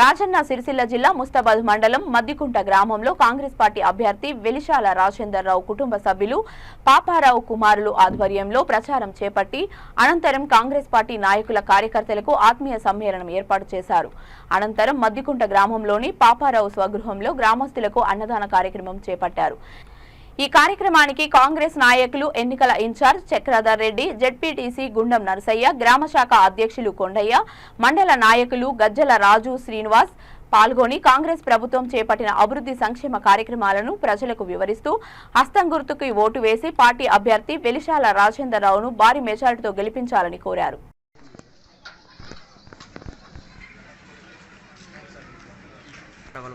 రాజన్న సిరిసిల్ల జిల్లా ముస్తాబాద్ మండలం మద్దికుంట గ్రామంలో కాంగ్రెస్ పార్టీ అభ్యర్థి వెలిశాల రాజేందర్ రావు కుటుంబ సభ్యులు పాపారావు కుమారులు ఆధ్వర్యంలో ప్రచారం చేపట్టి అనంతరం కాంగ్రెస్ పార్టీ నాయకుల కార్యకర్తలకు ఆత్మీయ సమ్మేళనం ఏర్పాటు చేశారు. అనంతరం మద్దికుంట గ్రామంలోని పాపారావు స్వగృహంలో గ్రామస్తులకు అన్నదాన కార్యక్రమం చేపట్టారు. ఈ కార్యక్రమానికి కాంగ్రెస్ నాయకులు ఎన్నికల ఇన్ఛార్జ్ చక్రధర్ రెడ్డి జెడ్పీటీసీ గుండం నరసయ్య గ్రామ శాఖ అధ్యక్షులు కొండయ్య మండల నాయకులు గజ్జల రాజు శ్రీనివాస్ పాల్గొని కాంగ్రెస్ ప్రభుత్వం చేపట్టిన అభివృద్ధి సంక్షేమ కార్యక్రమాలను ప్రజలకు వివరిస్తూ హస్తం గుర్తుకు ఓటు వేసి పార్టీ అభ్యర్థి వెలిశాల రాజేంద్రరావును భారీ మెజారిటీతో గెలిపించాలని కోరారు. డబల్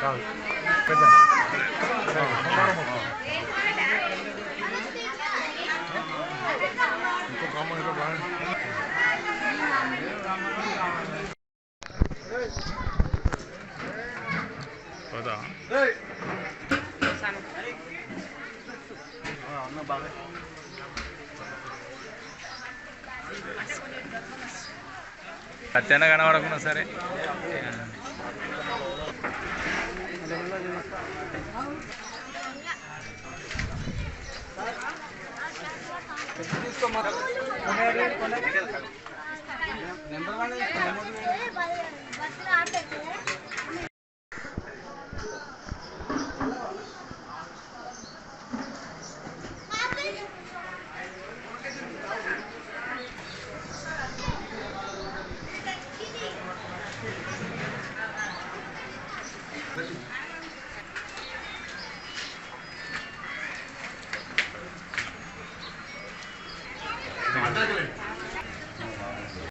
బబ్బులు తీస్తున్నా కూర్చుని ఉయ్యాలని కూర్చుని అత్యంత సరే. Number one